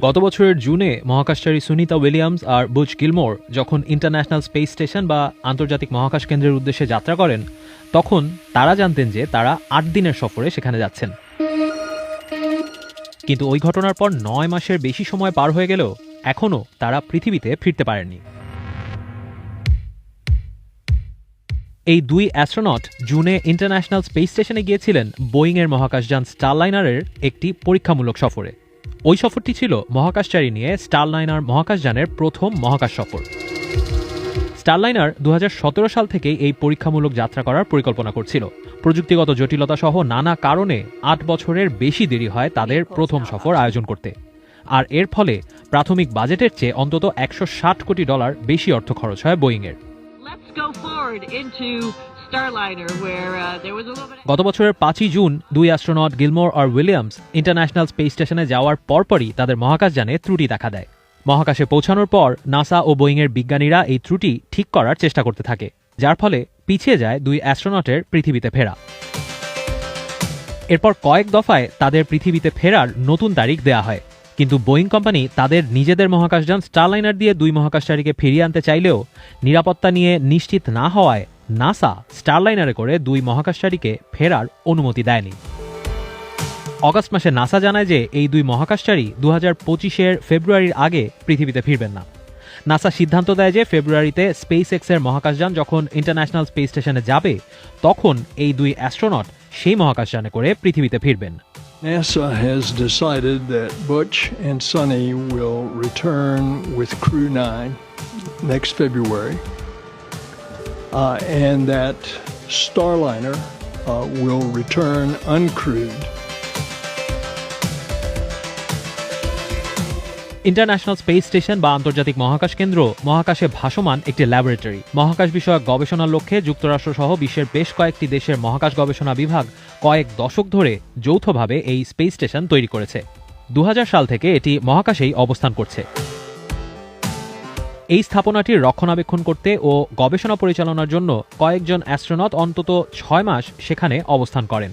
গত বছরের জুনে মহাকাশচারী সুনিতা উইলিয়ামস আর বুচ গিলমোর যখন ইন্টারন্যাশনাল স্পেস স্টেশন বা আন্তর্জাতিক মহাকাশ কেন্দ্রের উদ্দেশ্যে যাত্রা করেন, তখন তারা জানতেন যে তারা আট দিনের সফরে সেখানে যাচ্ছেন। কিন্তু ওই ঘটনার পর নয় মাসের বেশি সময় পার হয়ে গেলেও এখনও তারা পৃথিবীতে ফিরতে পারেননি। এই দুই অ্যাস্ট্রোনট জুনে ইন্টারন্যাশনাল স্পেস স্টেশনে গিয়েছিলেন বোয়িংয়ের মহাকাশযান স্টারলাইনারের একটি পরীক্ষামূলক সফরে। ওই সফরটি ছিল মহাকাশচারী নিয়ে স্টারলাইনার মহাকাশযানের প্রথম মহাকাশ সফর। স্টারলাইনার দু হাজার সতেরো সাল থেকেই এই পরীক্ষামূলক যাত্রা করার পরিকল্পনা করছিল। প্রযুক্তিগত জটিলতা সহ নানা কারণে আট বছরের বেশি দেরি হয় তাদের প্রথম সফর আয়োজন করতে। আর এর ফলে প্রাথমিক বাজেটের চেয়ে অন্তত একশো ষাট কোটি ডলার বেশি অর্থ খরচ হয় বোয়িংয়ের গত বছরের পাঁচই জুন, দুই অ্যাস্ট্রোনট গিলমোর আর উইলিয়ামস ইন্টারন্যাশনাল স্পেস স্টেশনে যাওয়ার পরপরই তাদের মহাকাশযানে ত্রুটি দেখা দেয়। মহাকাশে পৌঁছানোর পর নাসা ও বোয়িংয়ের বিজ্ঞানীরা এই ত্রুটি ঠিক করার চেষ্টা করতে থাকে, যার ফলে পিছিয়ে যায় দুই অ্যাস্ট্রোনটের পৃথিবীতে ফেরা। এরপর কয়েক দফায় তাদের পৃথিবীতে ফেরার নতুন তারিখ দেয়া হয়। কিন্তু বোয়িং কোম্পানি তাদের নিজেদের মহাকাশযান স্টারলাইনার দিয়ে দুই মহাকাশচারীকে ফিরিয়ে আনতে চাইলেও নিরাপত্তা নিয়ে নিশ্চিত না হওয়ায় নাসা স্টারলাইনারে করে দুই মহাকাশচারীকে ফেরার অনুমতি দেয়নি। অগস্ট মাসে নাসা জানায় যে এই দুই মহাকাশচারী দু হাজার পঁচিশের ফেব্রুয়ারির আগে পৃথিবীতে ফিরবেন না। নাসা সিদ্ধান্ত দেয় যে ফেব্রুয়ারিতে স্পেস এক্সের মহাকাশযান যখন ইন্টারন্যাশনাল স্পেস স্টেশনে যাবে, তখন এই দুই অ্যাস্ট্রোনট সেই মহাকাশযানে করে পৃথিবীতে ফিরবেন। NASA has decided that Butch and Sonny will return with Crew 9 next February, uh, and that Starliner uh, will return uncrewed. International space station বা আন্তর্জাতিক মহাকাশ কেন্দ্র, মহাকাশে ভাসমান একটি ল্যাবরেটরি। মহাকাশ বিষয়ক গবেষণার লক্ষ্যে যুক্তরাষ্ট্র সহ বিশ্বের বেশ কয়েকটি দেশের মহাকাশ গবেষণা বিভাগ কয়েক দশক ধরে যৌথভাবে এই স্পেস স্টেশন তৈরি করেছে। দু হাজার সাল থেকে এটি মহাকাশেই অবস্থান করছে। এই স্থাপনাটির রক্ষণাবেক্ষণ করতে ও গবেষণা পরিচালনার জন্য কয়েকজন অ্যাস্ট্রোনট অন্তত ছয় মাস সেখানে অবস্থান করেন।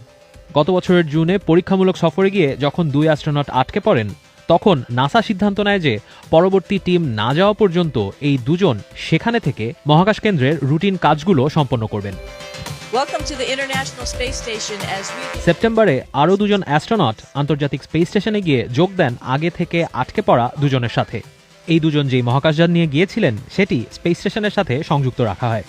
গত বছরের জুনে পরীক্ষামূলক সফরে গিয়ে যখন দুই অ্যাস্ট্রোনট আটকে পড়েন তখন নাসা সিদ্ধান্ত নেয় যে পরবর্তী টিম না যাওয়া পর্যন্ত এই দুজন সেখানে থেকে মহাকাশ কেন্দ্রের রুটিন কাজগুলো সম্পন্ন করবেন। সেপ্টেম্বরে আরও দুজন অ্যাস্ট্রোনট আন্তর্জাতিক স্পেস স্টেশনে গিয়ে যোগ দেন আগে থেকে আটকে পড়া দুজনের সাথে। এই দুজন যেই মহাকাশযান নিয়ে গিয়েছিলেন সেটি স্পেস স্টেশনের সাথে সংযুক্ত রাখা হয়।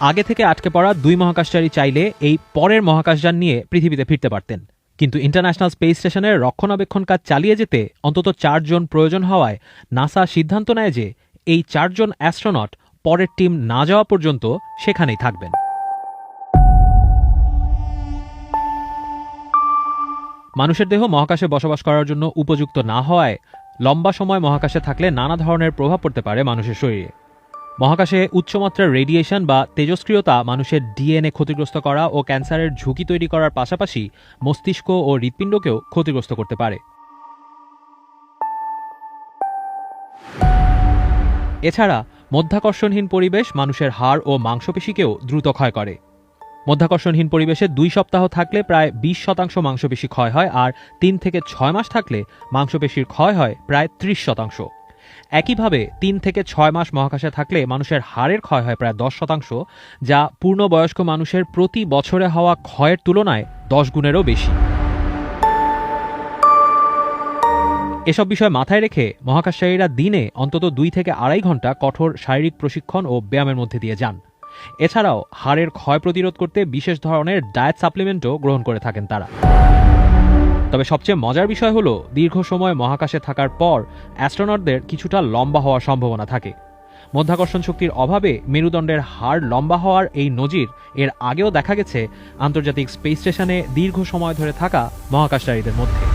আগে থেকে আটকে পড়া দুই মহাকাশচারী চাইলে এই পরের মহাকাশযান নিয়ে পৃথিবীতে ফিরতে পারতেন। কিন্তু ইন্টারন্যাশনাল স্পেস স্টেশনের রক্ষণাবেক্ষণ কাজ চালিয়ে যেতে অন্তত চারজন প্রয়োজন হওয়ায় নাসা সিদ্ধান্ত নেয় যে এই চারজন অ্যাস্ট্রোনট পরের টিম না যাওয়া পর্যন্ত সেখানেই থাকবেন। মানুষের দেহ মহাকাশে বসবাস করার জন্য উপযুক্ত না হওয়ায় লম্বা সময় মহাকাশে থাকলে নানা ধরনের প্রভাব পড়তে পারে মানুষের শরীরে। মহাকাশে উচ্চমাত্রার রেডিয়েশন বা তেজস্ক্রিয়তা মানুষের ডিএনএ ক্ষতিগ্রস্ত করা ও ক্যান্সারের ঝুঁকি তৈরি করার পাশাপাশি মস্তিষ্ক ও হৃৎপিণ্ডকেও ক্ষতিগ্রস্ত করতে পারে। এছাড়া মধ্যাকর্ষণহীন পরিবেশ মানুষের হাড় ও মাংসপেশিকেও দ্রুত ক্ষয় করে। মধ্যাকর্ষণহীন পরিবেশে দুই সপ্তাহ থাকলে প্রায় বিশ শতাংশ মাংসপেশি ক্ষয় হয় আর তিন থেকে ছয় মাস থাকলে মাংসপেশির ক্ষয় হয় প্রায় ত্রিশ শতাংশ। একইভাবে তিন থেকে ছয় মাস মহাকাশে থাকলে মানুষের হাড়ের ক্ষয় হয় প্রায় দশ শতাংশ, যা পূর্ণবয়স্ক মানুষের প্রতি বছরে হওয়া ক্ষয়ের তুলনায় দশ গুণেরও বেশি। এসব বিষয় মাথায় রেখে মহাকাশচারীরা দিনে অন্তত দুই থেকে আড়াই ঘণ্টা কঠোর শারীরিক প্রশিক্ষণ ও ব্যায়ামের মধ্যে দিয়ে যান। এছাড়াও হাড়ের ক্ষয় প্রতিরোধ করতে বিশেষ ধরনের ডায়েট সাপ্লিমেন্টও গ্রহণ করে থাকেন তারা। তবে সবচেয়ে মজার বিষয় হলো, দীর্ঘ সময় মহাকাশে থাকার পর অ্যাস্ট্রোনটদের কিছুটা লম্বা হওয়ার সম্ভাবনা থাকে। মধ্যাকর্ষণ শক্তির অভাবে মেরুদণ্ডের হাড় লম্বা হওয়ার এই নজির এর আগেও দেখা গেছে আন্তর্জাতিক স্পেস স্টেশনে দীর্ঘ সময় ধরে থাকা মহাকাশচারীদের মধ্যে।